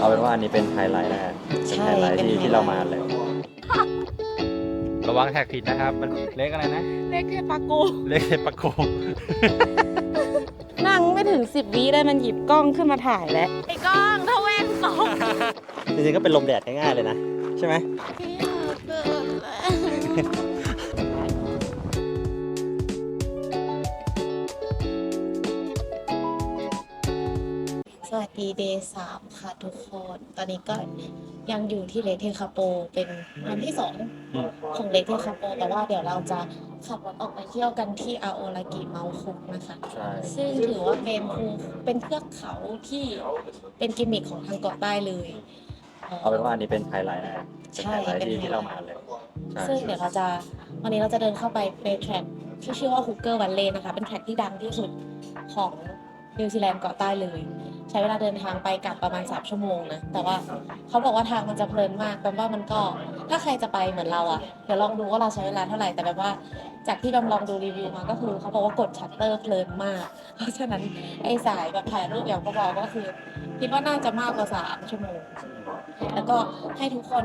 เอาเป็นว่าอันนี้เป็นไฮไลท์นะฮะเป็นใช่ไฮไลท์เป็นที่ไฮไลท์ที่เรามาเลยระวังแท็กผิดนะครับมันเล็กอะไรนะ เล็กแค่ปาโกเล็กปะโกนั่งไม่ถึงสิบวิได้มันหยิบกล้องขึ้นมาถ่ายแล้วไอ้กล้องถ้าแว่นตกจริงๆก็เป็นลมแดดง่ายๆเลยนะ ใช่ไหมสวัสดี เดย์สามค่ะทุกคน ตอนนี้ก็ยังอยู่ที่เลกเทคาโป เป็นวันที่สองของเลกเทคาโป แต่ว่าเดี๋ยวเราจะขับรถออกไปเที่ยวกันที่อาโอรากิเมาคุกนะคะใช่ซึ่งถือว่าเป็นภูเป็นเทือกเขาที่เป็นกิมมิคของทางเกาะใต้เลยอ่อเอาเป็นว่าอันนี้เป็นไฮไลท์นะฮะเป็นใช่ไฮไลท์เป็นที่ไฮไลท์ที่เรามาเลยใช่ซึ่งเดี๋ยวเราจะวันนี้เราจะเดินเข้าไปในแทร็กที่ชื่อว่าฮุกเกอร์วันเลนะคะ เป็นแทร็กที่ดังที่สุดของนิวซีแลนด์เกาะใต้เลย ใช้เวลาเดินทางไปกลับประมาณ 3 ชั่วโมงนะแต่ว่าเขาบอกว่าทางมันจะเพลินมากแปลว่ามันก็ถ้าใครจะไปเหมือนเราอะเดี๋ยวลองดูว่าเราใช้เวลาเท่าไหร่แต่แบบว่าจากที่เราลองดูรีวิวมาก็คือเขาบอกว่ากดชัตเตอร์เพลินมาก เพราะฉะนั้นไอ้สายแบบถ่ายรูปอย่างกเราก็คือคิดว่าน่าจะมากกว่า 3 ชั่วโมง แล้วก็ให้ทุกคน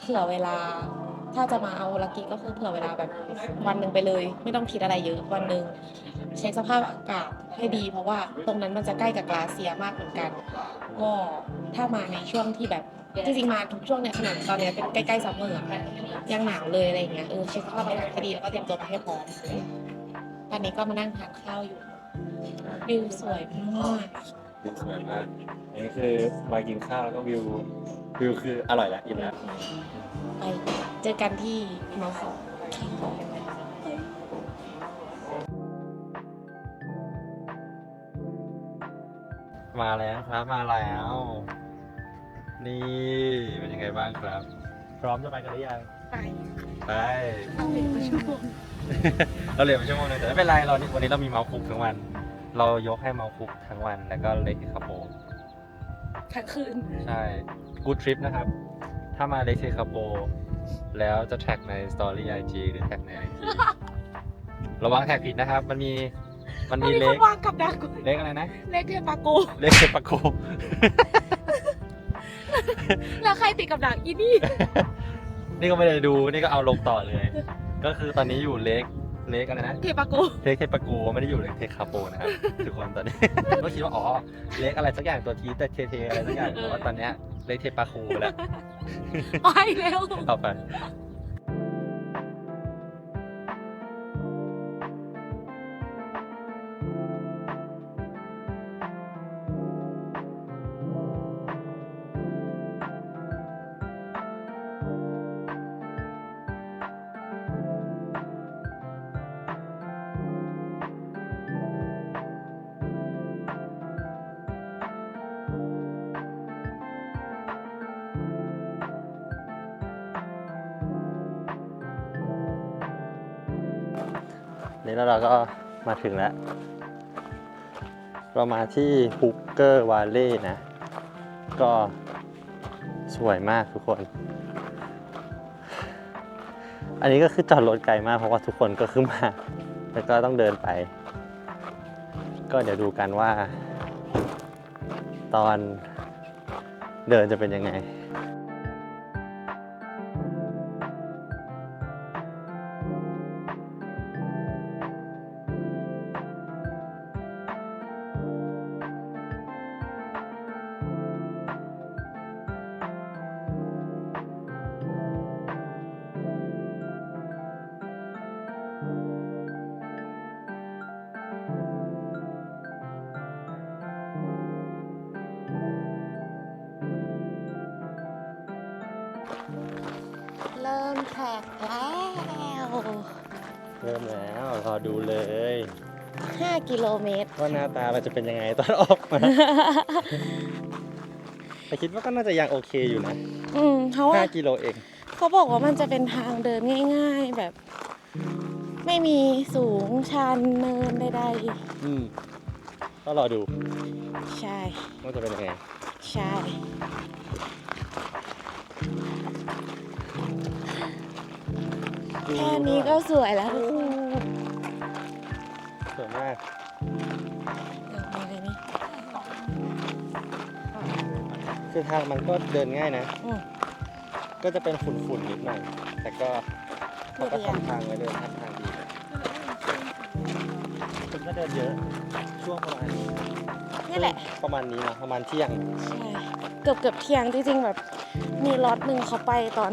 เผื่อเวลาถ้าจะมาเอาลากิก็คือเผื่อเวลาแบบวันหนึ่งไปเลย ไม่ต้องคิดอะไรเยอะวันหนึ่ง เช็คสภาพอากาศให้ดี เพราะว่าตรงนั้นมันจะใกล้กับกลาเซียมากเหมือนกัน ก็ถ้ามาในช่วงที่แบบจริงๆมาทุกช่วงเนี่ยขนาดตอนเนี้ยเป็นใกล้ๆซัมเมอร์อะยังหนาวเลยอะไรอย่างเงี้ยเออเช็คสภาพอากาศให้ดีแล้วก็เตรียมตัวไปให้พร้อมตอนนี้ก็มานั่งทานข้าวอยู่วิวสวยมากวิวสวยมากอันนี้คือมากินข้าวแล้วก็วิววิวคืออร่อยแล้วอิ่มแล้วไปเจอกันที่มาขอ มาแล้วครับมาแล้ว นี่เป็นยังไงบ้างครับ พร้อมจะไปกันหรือยังไปไป เอาเหรียญมาชั่วโมงเราเหลือไปชั่วโมงนึงแต่ไม่เป็นไรเราวันนี้เรามีเมาส์คุกทั้งวัน เรายกให้เมาส์คุกทั้งวันแล้วก็เล็กที่คาโปทั้งคืนใช่กูดทริปนะครับ ถ้ามาเล็กที่คาโปแล้วจะแท็กในสตอรี่ไอจีหรือแท็กในไอจีระวังแท็กผิดนะครับ มันมี มันมีอันนี้เล็กเขาวางกับดักกูเล็กอะไรนะ เล็กเทปาโก เล็กเทปะโก แล้วใครติดกับดักอีนี่ นี่ก็ไม่ได้ดูนี่ก็เอาลงต่อเลย ก็คือตอนนี้อยู่เล็กเล็กอะไรนะ เทปาโกเทคเทปะกูไม่ได้อยู่เลยเทคคาโปนะครับทุกคนตอนนี้ก็คิดว่าอ๋อเล็กอะไรสักอย่างตัวทีแต่เทเทอะไรสักอย่างแต่ว่าตอนเนี้ยเล็กเทปะคูไปแล้วไปเร็วต่อไป นี่แล้วเราก็มาถึงแล้ว เรามาที่ฮุกเกอร์วาเล่นะ ก็สวยมากทุกคน อันนี้ก็คือจอดรถไกลมากเพราะว่าทุกคนก็ขึ้นมา แล้วก็ต้องเดินไป ก็เดี๋ยวดูกันว่า ตอนเดินจะเป็นยังไง เริ่มแล้วรอดูเลย 5 กิโลเมตร ว่าหน้าตาเราจะเป็นยังไงตอนออกมา แต่คิดว่าก็น่าจะยังโอเคอยู่นะอืมเพราะว่า5กิโลเองเขาบอกว่ามันจะเป็นทางเดินง่าย ๆแบบ ไม่มีสูงชันเนินใดอืมก็รอดูๆใช่ ว่าจะเป็นยังไง ใช่ แค่นี้ก็สวยแล้วทุกคนสวยมากเอามาเลยนี่คือทางมันก็เดินง่ายนะอืมก็จะเป็นฝุ่นๆนิดหน่อย แต่ก็เขาก็เรียบทำทางไว้เดินทางทางดีคนก็เดินเยอะ ช่วงประมาณนี่แหละ ประมาณนี้นะประมาณเที่ยง ใช่ เกือบเกือบเที่ยงจริงๆแบบมีล็อตหนึ่งเขาไปตอน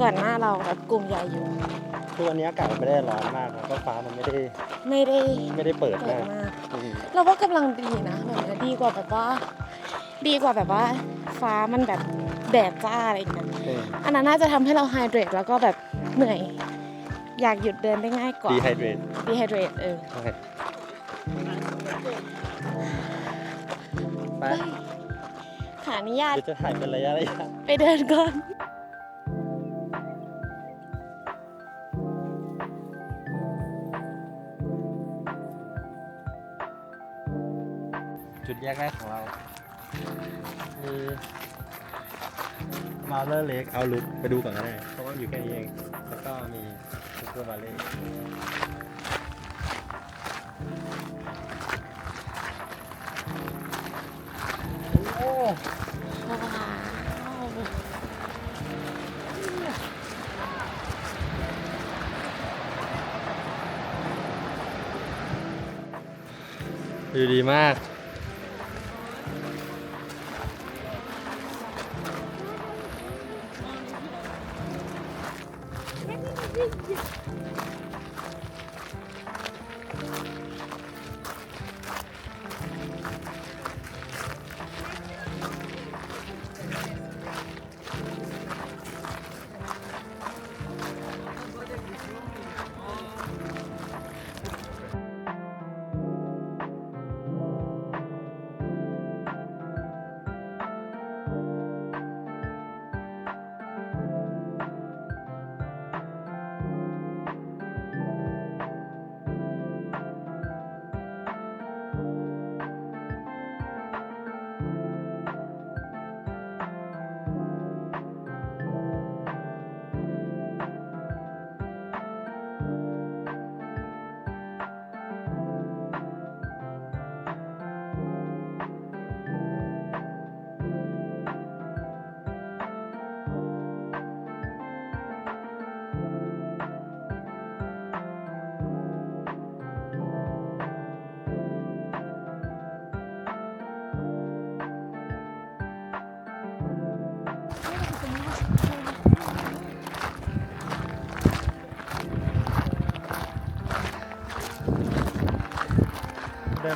ก่อนหน้าเราแบบกลุ่มใหญ่อยู่ คือวันนี้อากาศมันไม่ได้ร้อนมากนะก็ฟ้ามันไม่ได้ไม่ได้ไม่ได้เปิดเกิดมากมากอืมเราว่ากำลังดีนะแบบนี้ดีกว่าแบบว่า ดีกว่าแบบว่า ฟ้ามันแบบแดดจ้าอะไรอย่างเงี้ยอืมอันนั้นน่าจะทำให้เราไฮเดรตแล้วก็แบบเหนื่อย อยากหยุดเดินได้ง่ายกว่าดีไฮเดรตดีไฮเดรตเออ ใช่ไปขออนุญาตเดี๋ยวจะถ่ายเป็นระยะระยะไปเดินก่อน จุดแยกแรกของเราคือมาเลอร์เลกเอาลุกไปดูก่อนก็ได้เพราะว่าอยู่แค่นี้เอง แล้วก็มีซูเปอร์มาเล่โอ้ว้าวดูดีมาก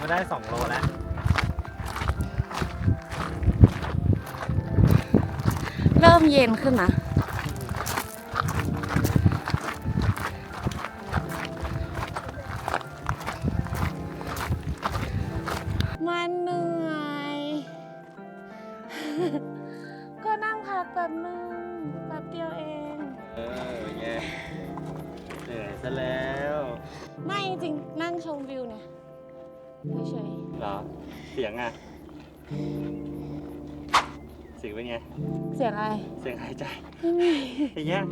เดินมาได้2โลแล้ว เริ่มเย็นขึ้นนะ อะไร เสียงหายใจไม่มีอย่างเงี้ย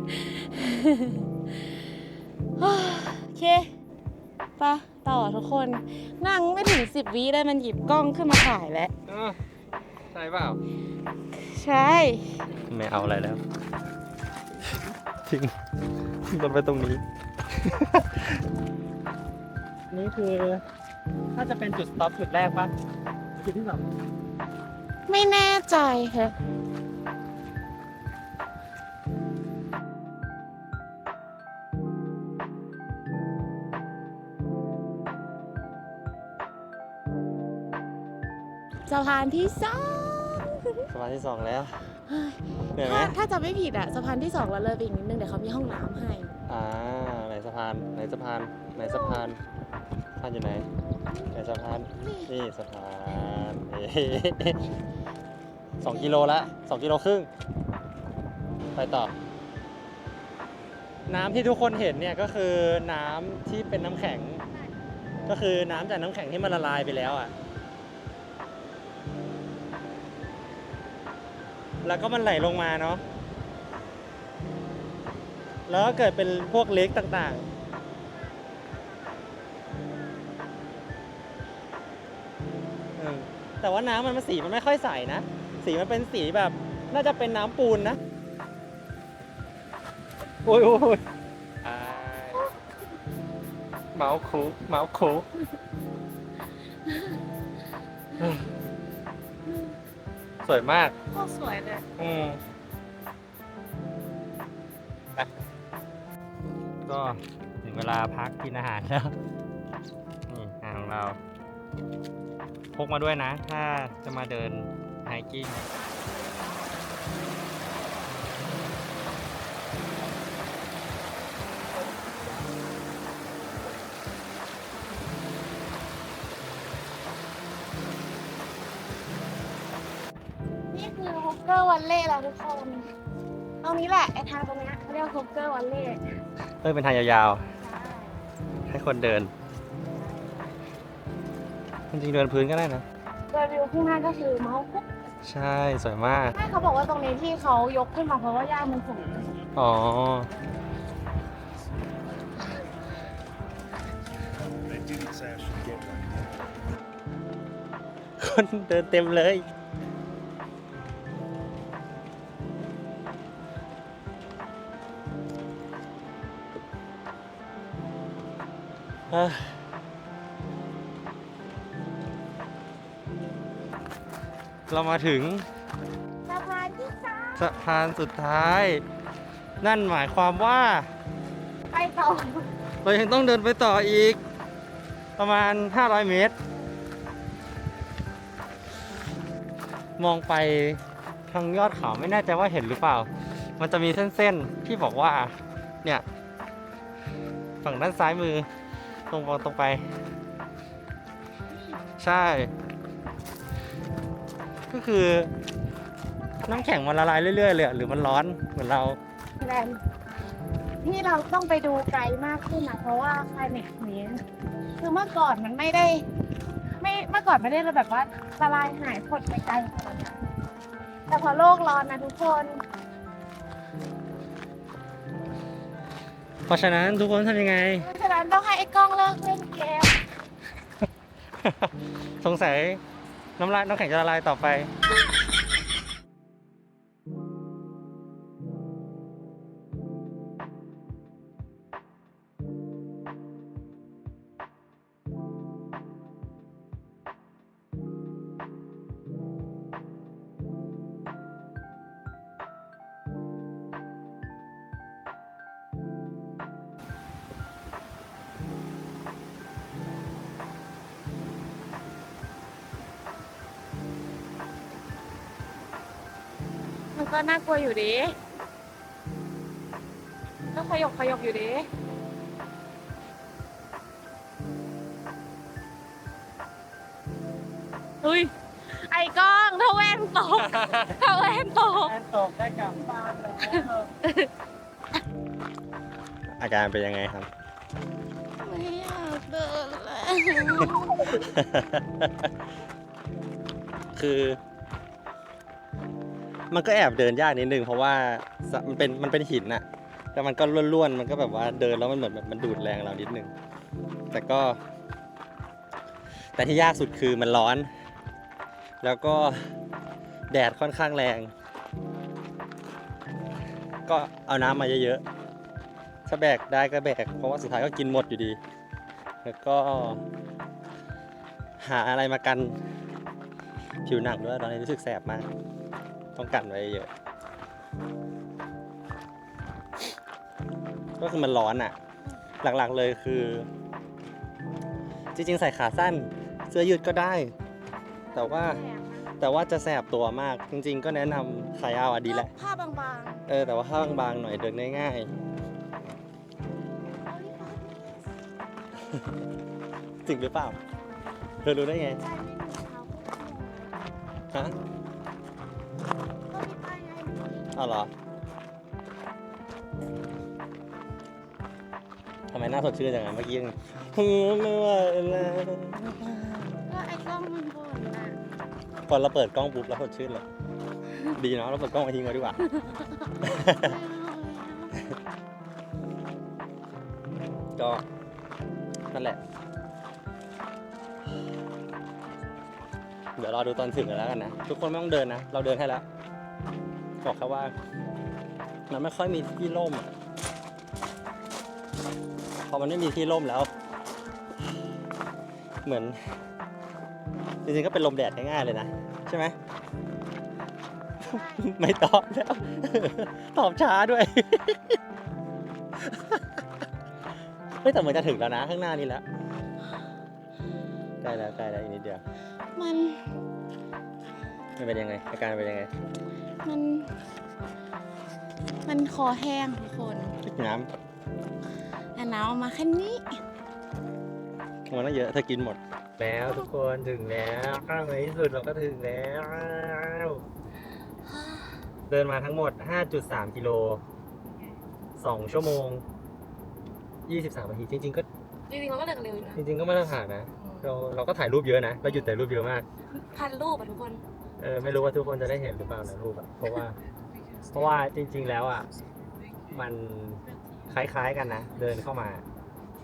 โอเคไปะต่อทุกคน นั่งไม่ถึงสิบวิได้มันหยิบกล้องขึ้นมาถ่ายแล้วเออใช่เปล่า ใช่ ไม่เอาอะไรแล้วทิ้งทิ้งรถไปตรงนี้ นี่คือถ้าจะเป็นจุดสต็อปจุดแรกปะจุดที่สองไม่แน่ใจค่ะ สะพานที่สองสะพานที่สองแล้วเหนื่อยไหมถ้าถ้าจะไม่ผิดอะสะพานที่สองเราเลยไปอีกนิดนึงเดี๋ยวเขามีห้องน้ำให้ อ่าไหนสะพานไหนสะพานไหนสะพานสะพานอยู่ไหนไหนสะพานนี่สะพานเอ๊ะสองกิโลละสองกิโลครึ่งไปต่อ น้ำที่ทุกคนเห็นเนี่ยก็คือน้ำที่เป็นน้ำแข็ง ก็คือน้ำจากน้ำแข็งที่มันละลายไปแล้วอะ แล้วก็มันไหลลงมาเนาะแล้วก็เกิดเป็นพวกเล็กต่างๆอืมแต่ว่าน้ำมันมันสีมันไม่ค่อยใสนะสสีมันเป็นสีแบบ น่าจะเป็นน้ำปูนนะ โอ้ยโอ้ยอ่าเมาส์คุกเมาส์คุก สวยมาก โคตรสวยเลย อืมไปก็ถึงเวลาพักกินอาหารแล้ว นี่อาหารของเรา พกมาด้วยนะ ถ้าจะมาเดินไฮกิ้ง เขาเรียกฮอกเกอร์วันเล่เอ้ยเป็นทางยาวๆ ให้คนเดิน จริงๆเดินพื้นก็ได้นะ โดยวิวข้างหน้าก็คือเมาส์คุกใช่สวยมากไม่เขาบอกว่าตรงนี้ที่เขายกขึ้นมาเพราะว่าหญ้ามันสูงอ๋อ They didn't say I should get one. คนเดินเต็มเลย เอ้อเรามาถึงสะพานที่สามสะพานสุดท้าย นั่นหมายความว่า ไปต่อเรายังต้องเดินไปต่ออีก ประมาณ 500 เมตร มองไปทางยอดเขาไม่แน่ใจว่าเห็นหรือเปล่า มันจะมีเส้นๆที่บอกว่า เนี่ย ฝั่งด้านซ้ายมือ ตรงตรงไป ใช่ ก็คือ น้ำแข็งมันละลายเรื่อยๆเลยอะหรือมันร้อนเหมือนเราแลนด์ที่เราต้องไปดูไกลมากขึ้นนะเพราะว่าคลายเมกนี้คือเมื่อก่อนมันไม่ได้ ไม่เมื่อก่อนไม่ได้แบบว่าละลายหายผดไปไกลขนาดนั้นแต่พอโลกร้อนนะทุกคน เพราะฉะนั้นทุกคนทำยังไงเพราะฉะนั้นต้องให้ไอ้กล้องเลิกเล่นเกมสงสัยน้ำลายน้ำแข็งจะละลายต่อไป อยู่ดีก็ขยกขยกอยู่ดีอุ้ย ไอ้กล้องถ้าแว่นตก ถ้าแว่นตกตกได้กลับบ้านอาการเป็นยังไงครับ ไม่อยากเดินแล้ว คือ มันก็แอบเดินยากนิดนึงเพราะว่าสะมันเป็นมันเป็นหินน่ะแต่มันก็ล้วนๆ มันก็แบบว่าเดินแล้วมันเหมือนแบบมันดูดแรงเรานิดนึง แต่ก็ แต่ที่ยากสุดคือมันร้อน แล้วก็แดดค่อนข้างแรง ก็เอาน้ำมาเยอะๆ ถ้าแบกได้ก็แบก เพราะว่าสุดท้ายก็กินหมดอยู่ดี แล้วก็ หาอะไรมากันผิวหนังด้วยตอนนี้รู้สึกแสบมาก ต้องกันไว้เยอะ ก็คือมันร้อนอะ่ะ หลักๆเลยคือ จริงๆ ใส่ขาสั้น เสื้อยืดก็ได้ แต่ว่าแต่ว่าจะแสบตัวมากจริง ๆ ก็แนะนำขายาวอะดีแหละผ้าบางเออแต่ว่าถ้าบางๆหน่อยเดินง่ายๆจริงหรือเปล่า เธอรู้ได้ไงๆใจไม่มีเขาฮะก็มีป้ายไง เอาเหรอทำไมหน้าสดชื่นจังอะเมื่อกี้ยังไม่ไหวแล้วก็ไอ้กล้องมันบ่นน่ะพอเราเปิดกล้องปุ๊บเราสดชื่นเลยดีเนาะเราเปิดกล้องมาทิ้งไว้ดีกว่า ก็นั่นแหละ เดี๋ยวรอดูตอนถึงกันแล้วกันนะ ทุกคนไม่ต้องเดินนะ เราเดินให้แล้ว บอกแค่ว่า มันไม่ค่อยมีที่ร่มอะพอมันไม่มีที่ร่มแล้ว เหมือน จริงๆก็เป็นลมแดดง่ายๆเลยนะ ใช่ไหม ไม่ตอบแล้ว ตอบช้าด้วยเฮ้ยแต่เหมือนจะถึงแล้วนะ ข้างหน้านี้แล้วใกล้แล้วใกล้แล้วอีกนิดเดียว มัน มันเป็นยังไงอาการเป็นยังไง มัน มันคอแห้งทุกคนน้แต่น้ำเอามาแค่นี้ำมันต้องเยอะเธอกินหมด แล้วทุกคนถึงแล้วในที่สุดเราก็ถึงแล้ว เดินมาทั้งหมด 5.3 กิโล 2 ชั่วโมง 23 นาที จริง ๆ ก็จริงๆเราก็เดินเร็วอยู่นะจริง ๆ ก็มาตรฐานนะ เราเราก็ถ่ายรูปเยอะนะ เราหยุดถ่ายรูปเยอะมาก พันรูปอะทุกคน เออไม่รู้ว่าทุกคนจะได้เห็นหรือเปล่านะรูปอะเพราะว่า เพราะว่าจริง ๆ แล้วอะมันคล้ายๆกันนะเดินเข้ามา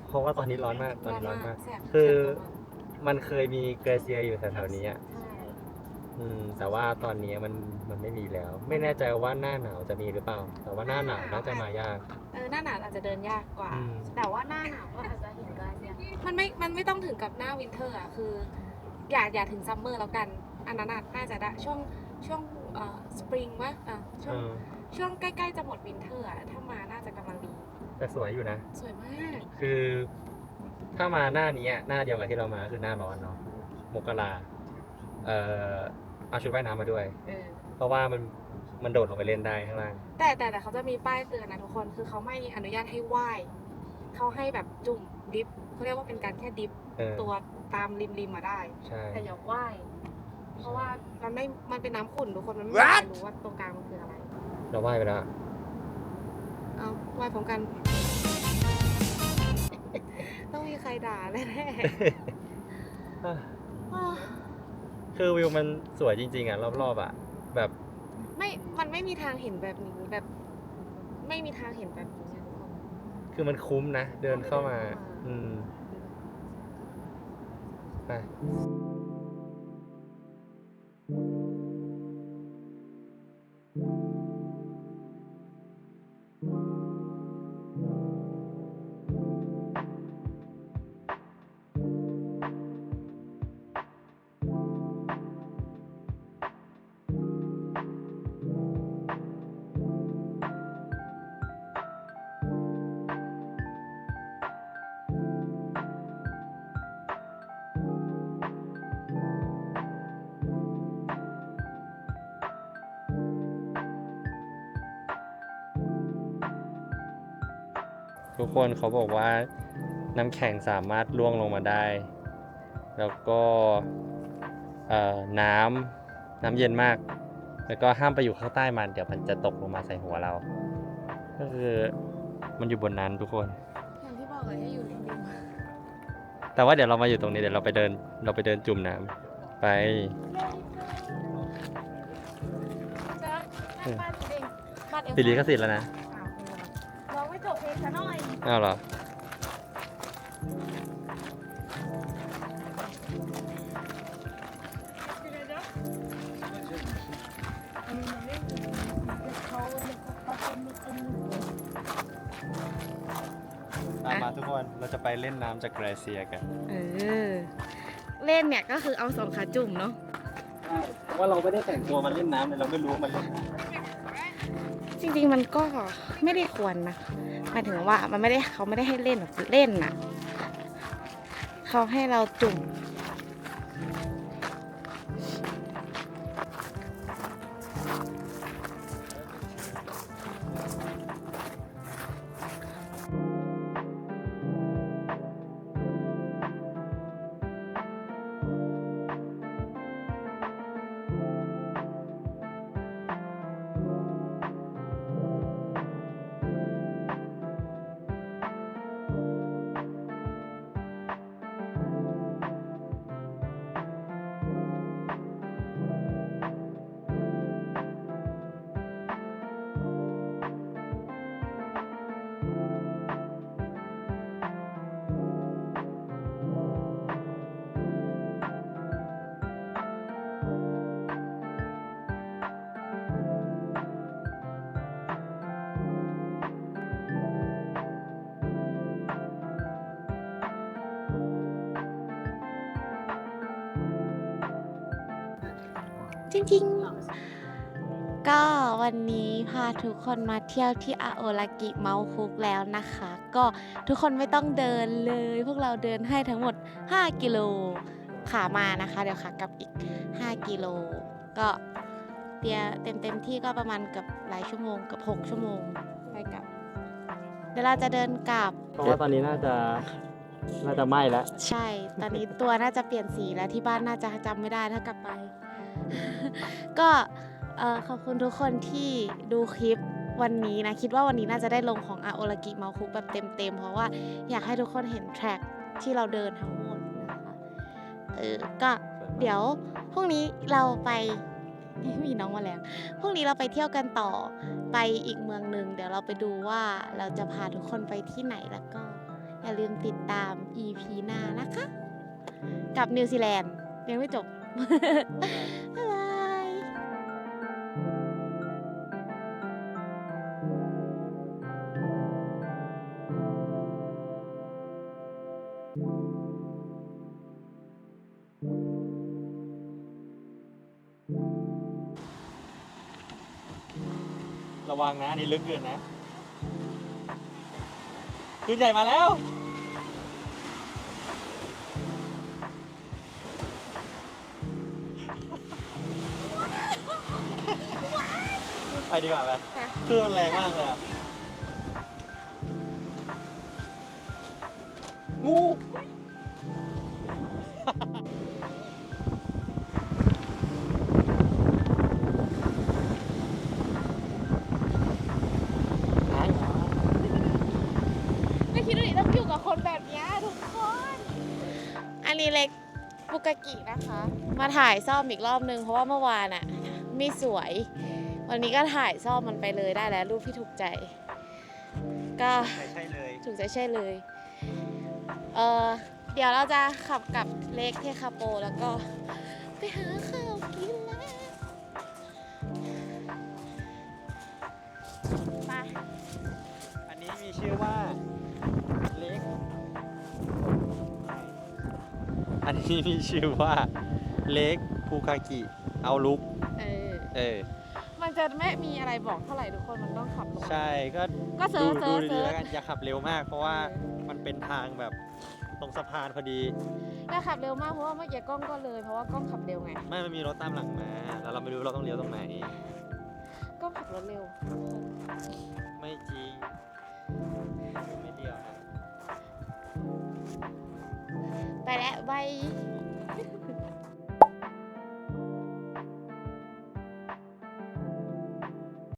เพราะว่าตอนนี้ร้อนมากตอนนี้ร้อนมาก แสบคือแสบตัวมากมันเคยมีเกรเซียอยู่แถวๆนี้อะใช่อืม แต่ว่าตอนนี้มันมันไม่มีแล้ว ไม่แน่ใจว่าหน้าหนาวจะมีหรือเปล่า แต่ว่าหน้าหนาวน่าจะมายาก เออหน้าหนาวอาจจะเดินยากกว่า อืม แต่ว่าหน้าหนาวก็อาจจะเห็นได้เนี่ยมันไม่ มันไม่ต้องถึงกับหน้าวินเทอร์อะคือ อย่าอย่าถึงซัมเมอร์แล้วกัน อันนั้นอะน่าจะได้ช่วงช่วงเอ่อสปริงวะอะช่วเองอช่วงใกล้ๆจะหมดวินเทอร์อะถ้ามาน่าจะกำลังดี แต่สวยอยู่นะ สวยมาก คือ ถ้ามาหน้านี้อะหน้าเดียวกับที่เรามาคือหน้าร้อนเนาะมกราเอ่อเอาชุดว่ายน้ำมาด้วยเออเพราะว่ามันมันโดดลงไปเล่นได้ข้างล่างแต่แต่แต่เขาจะมีป้ายเตือนนะทุกคนคือเขาไม่อนุญาตให้ว่ายเขาให้แบบจุ่มดิฟเขาเรียกว่าเป็นการแค่ดิฟเออตัวตามริมริมๆมาได้ใช่แต่อย่าว่าย เพราะว่ามันไม่ มันเป็นน้ำขุ่นทุกคน มันไม่มีใครรู้ว่าตรงกลางมันคืออะไร เราว่ายไปแล้ว เอาว่ายพร้อมกัน ต้องมีใครด่าแน่ๆ คือวิวมันสวยจริงๆอะรอบๆอะ แบบไม่ มันไม่มีทางเห็นแบบนี้แบบ ไม่มีทางเห็นแบบนี้อะทุกคนคือมันคุ้มนะ เดินเข้ามา อืมไป คนเขาบอกว่าน้ำแข็งสามารถล่วงลงมาได้ แล้วก็เอ่อน้ำน้ำเย็นมาก แล้วก็ห้ามไปอยู่ข้างใต้มัน เดี๋ยวมันจะตกลงมาใส่หัวเรา ก็คือมันอยู่บนนั้นทุกคน อย่างที่บอกเลยให้อยู่ริมแต่ว่าเดี๋ยวเรามาอยู่ตรงนี้เดี๋ยวเราไปเดินเราไปเดินจุ่มน้ำไปๆจะให้บ้านตัวเองบ้านเอลปีนี้ก็สิทธิ์แล้วนะ อยอ้าวเหรอตามมาทุกคนเราจะไปเล่นน้ำจากแกรเซียกัน เออ เล่นเนี่ยก็คือเอาสองขาจุ่มเนาะว่าเราไม่ได้แต่งตัวมาเล่นน้ำเลยเราไม่รู้ว่ามันเล่นน้ จริงๆมันก็ไม่ได้ควรนะหมายถึงว่ามันไม่ได้เขาไม่ได้ให้เล่นแบบเล่นน่ะเขาให้เราจุ่ม ริง ๆ ก็วันนี้พาทุกคนมาเที่ยวที่อาโอรากิเมาคุกแล้วนะคะ ก็ทุกคนไม่ต้องเดินเลย พวกเราเดินให้ทั้งหมด 5 กิโลขามานะคะ เดี๋ยวขากลับอีก 5 กิโล ก็เตียเต็มเต็มๆที่ก็ประมาณเกับหลายชั่วโมงเกับ 6 ชั่วโมงไปกลับ เดี๋ยวเราจะเดินกลับ เพราะว่าตอนนี้น่าจะน่าจะไหม้แล้ว ใช่ ตอนนี้ตัวน่าจะเปลี่ยนสีแล้วที่บ้านน่าจะจำไม่ได้ถ้ากลับไป ก็เอ่อขอบคุณทุกคนที่ดูคลิปวันนี้นะ คิดว่าวันนี้น่าจะได้ลงของอาโอรากิเมาคุกแบบเต็มๆ เพราะว่าอยากให้ทุกคนเห็นแทร็กที่เราเดินทั้งหมดนะคะเออก็เดี๋ยวพรุ่งนี้เราไปมีน้องมาแล้วพรุ่งนี้เราไปเที่ยวกันต่อไปอีกเมืองหนึ่งเดี๋ยวเราไปดูว่าเราจะพาทุกคนไปที่ไหนแล้วก็ อย่าลืมติดตาม EP หน้านะคะ กับนิวซีแลนด์ยังไม่จบ งนะอันนี่ลึกเกินนะขึ้นใหญ่มาแล้ว ไปดีกว่าไหมเครื่องมันแรงมากเลยอะงู กากินะคะ มาถ่ายซ่อมอีกรอบนึงเพราะว่าเมื่อวานอะไม่สวย วันนี้ก็ถ่ายซ่อมมันไปเลยได้แล้วรูปที่ถูกใจ ก็ใช่ใช่เลยถูกใจใช่เลยเออเดี๋ยวเราจะขับกลับเลกเทคาโป แล้วก็ไปหาข้า นนี้มีชื่อว่าเล็กภูคากิเอาลุก เออเออ มันจะไม่มีอะไรบอกเท่าไหร่ทุกคนมันต้องขับลงใช่ก็ก็เซิดูร์ชเซิดูร์ชดีเซิๆร์แล้ชวกันอย่าขับเร็วมาก เพราะว่ามันเป็นทางแบบตรงสะพานพอดีอย่าขับเร็วมากเพราะว่าเมื่อกี้กล้องก็เลยเพราะว่ากล้องขับเร็วไงไม่มันมีรถตามหลังมา แล้วเราไม่รู้เราต้องเลี้ยวตรงไหน กล้องขับรถเร็ว ไม่จริง ไม่ ไปแล้วบาย